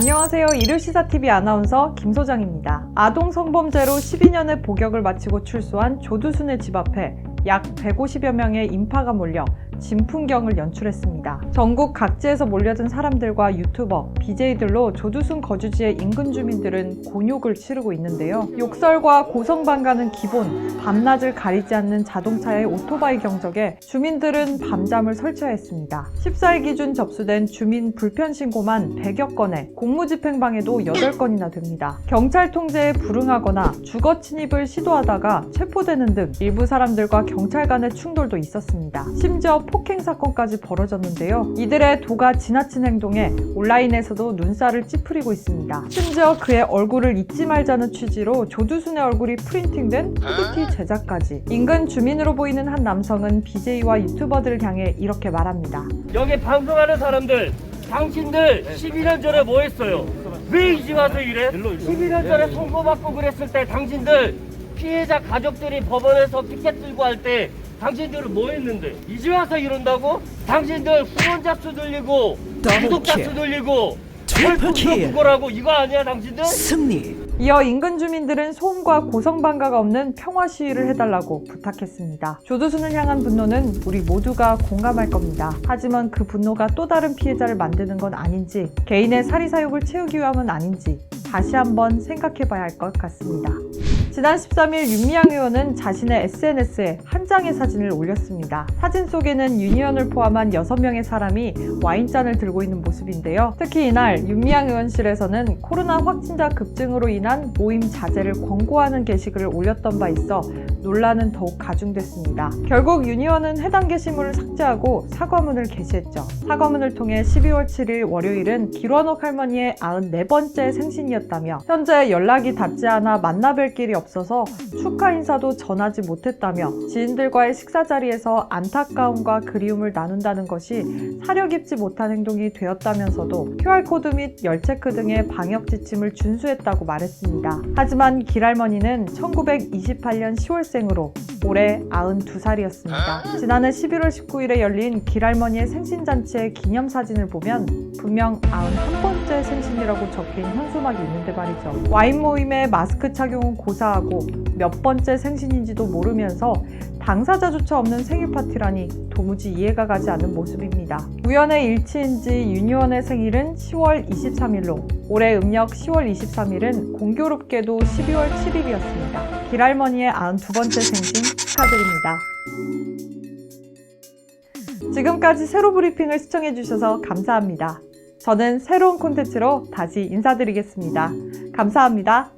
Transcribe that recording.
안녕하세요. 일요시사TV 아나운서 김소장입니다. 아동 성범죄로 12년의 복역을 마치고 출소한 조두순의 집 앞에 약 150여 명의 인파가 몰려 진풍경을 연출했습니다. 전국 각지에서 몰려든 사람들과 유튜버, BJ들로 조두순 거주지의 인근 주민들은 곤욕을 치르고 있는데요. 욕설과 고성방가는 기본, 밤낮을 가리지 않는 자동차의 오토바이 경적에 주민들은 밤잠을 설치했습니다. 14일 기준 접수된 주민 불편 신고만 100여 건에 공무집행방해도 8건이나 됩니다. 경찰 통제에 불응하거나 주거 침입을 시도하다가 체포되는 등 일부 사람들과 경찰 간의 충돌도 있었습니다. 심지어 폭행 사건까지 벌어졌는데요. 이들의 도가 지나친 행동에 온라인에서도 눈살을 찌푸리고 있습니다. 심지어 그의 얼굴을 잊지 말자는 취지로 조두순의 얼굴이 프린팅된 후드티 제작까지. 인근 주민으로 보이는 한 남성은 BJ와 유튜버들을 향해 이렇게 말합니다. 여기 방송하는 사람들 당신들 12년 전에 뭐 했어요? 왜 이제 와서 이래? 12년 전에 선고받고 그랬을 때 당신들 피해자 가족들이 법원에서 피켓 들고 할 때 당신들은 뭐 했는데? 이제 와서 이런다고? 당신들 후원자 수 늘리고 구독자 수 늘리고 트리플 킬. 그거라고 이거 아니야 당신들? 승리 이어 인근 주민들은 소음과 고성방가가 없는 평화 시위를 해달라고 부탁했습니다. 조두순을 향한 분노는 우리 모두가 공감할 겁니다. 하지만 그 분노가 또 다른 피해자를 만드는 건 아닌지, 개인의 사리사욕을 채우기 위함은 아닌지 다시 한번 생각해봐야 할 것 같습니다. 지난 13일 윤미향 의원은 자신의 SNS에 한 장의 사진을 올렸습니다. 사진 속에는 윤 의원을 포함한 6명의 사람이 와인잔을 들고 있는 모습인데요. 특히 이날 윤미향 의원실에서는 코로나 확진자 급증으로 인한 모임 자제를 권고하는 게시글을 올렸던 바 있어 논란은 더욱 가중됐습니다. 결국 윤 의원은 해당 게시물을 삭제하고 사과문을 게시했죠. 사과문을 통해 12월 7일 월요일은 길원옥 할머니의 94번째 생신이었다며 현재 연락이 닿지 않아 만나뵐 길이 없 어서 축하 인사도 전하지 못했다며 지인들과의 식사 자리에서 안타까움과 그리움을 나눈다는 것이 사려 깊지 못한 행동이 되었다면서도 QR코드 및 열체크 등의 방역 지침을 준수했다고 말했습니다. 하지만 길할머니는 1928년 10월생으로 올해 92살이었습니다. 지난해 11월 19일에 열린 길할머니의 생신잔치의 기념사진을 보면 분명 91번째 생신이라고 적힌 현수막이 있는데 말이죠. 와인 모임에 마스크 착용은 고사 하고 몇 번째 생신인지도 모르면서 당사자조차 없는 생일 파티라니 도무지 이해가 가지 않는 모습입니다. 우연의 일치인지 윤희원의 생일은 10월 23일로 올해 음력 10월 23일은 공교롭게도 12월 7일이었습니다. 길할머니의 92번째 생신 축하드립니다. 지금까지 세로 브리핑을 시청해주셔서 감사합니다. 저는 새로운 콘텐츠로 다시 인사드리겠습니다. 감사합니다.